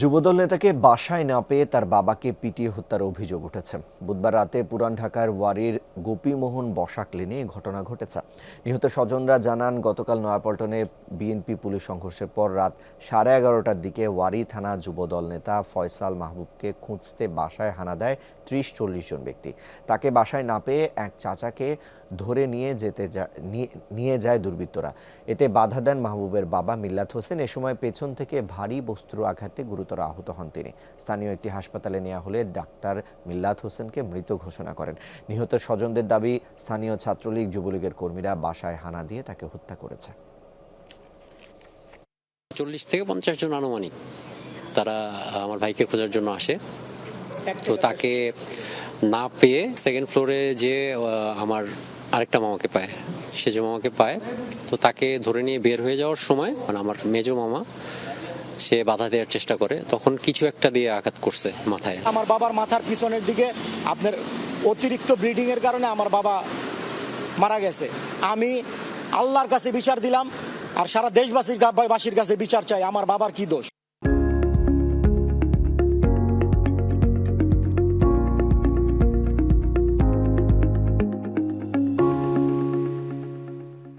যুবদল নেতাকে বাসায় না পেয়ে তার বাবাকে পিটিয়ে হত্যার অভিযোগ উঠেছে। বুধবার রাতে পুরান ঢাকার ওয়ারির গোপীমোহন বসাক লেনে ঘটনা ঘটেছে। নিহত স্বজনরা জানান, গতকাল নয়াপল্টনে বিএনপি পুলিশ সংঘর্ষের পর রাত সাড়ে এগারোটার দিকে ওয়ারি থানা যুবদল নেতা ফয়সাল মাহবুবকে খুঁজতে বাসায় হানা দেয় ত্রিশ চল্লিশ জন ব্যক্তি। তাকে বাসায় না পেয়ে এক চাচাকে ধরে নিয়ে যেতে নিয়ে- যায় দুর্বৃত্তরা। এতে বাধা দেন মাহবুবের বাবা মিল্লাত হোসেন। এ সময় পেছন থেকে ভারী বস্তুর আঘাতে গুরুতর আহত হন তিনি। স্থানীয় একটি হাসপাতালে নেওয়া হলে ডাক্তার মিল্লাত হোসেনকে মৃত ঘোষণা করেন। নিহত স্বজনদের দাবি, স্থানীয় ছাত্রলীগ, যুবলীগের কর্মীরা বাসায় হানা দিয়ে তাকে হত্যা করেছে। চল্লিশ থেকে পঞ্চাশ জন আনুমানিক তারা আমার ভাইকে খোঁজার জন্য আসে। তো তাকে না পেয়ে সেকেন্ড ফ্লোরে যে আমার আরেকটা মামাকে পায়। সে যে মামাকে পায়, তো তাকে ধরে নিয়ে বের হয়ে যাওয়ার সময় মানে আমার মেজো মামা সে বাধা দেওয়ার চেষ্টা করে, তখন কিছু একটা দিয়ে আঘাত করছে মাথায়। আমার বাবার মাথার পিছনের দিকে আপনার অতিরিক্ত ব্লিডিং এর কারণে আমার বাবা মারা গেছে। আমি আল্লাহর কাছে বিচার দিলাম, আর সারা দেশবাসীর বাসীর কাছে বিচার চাই, আমার বাবার কি দোষ?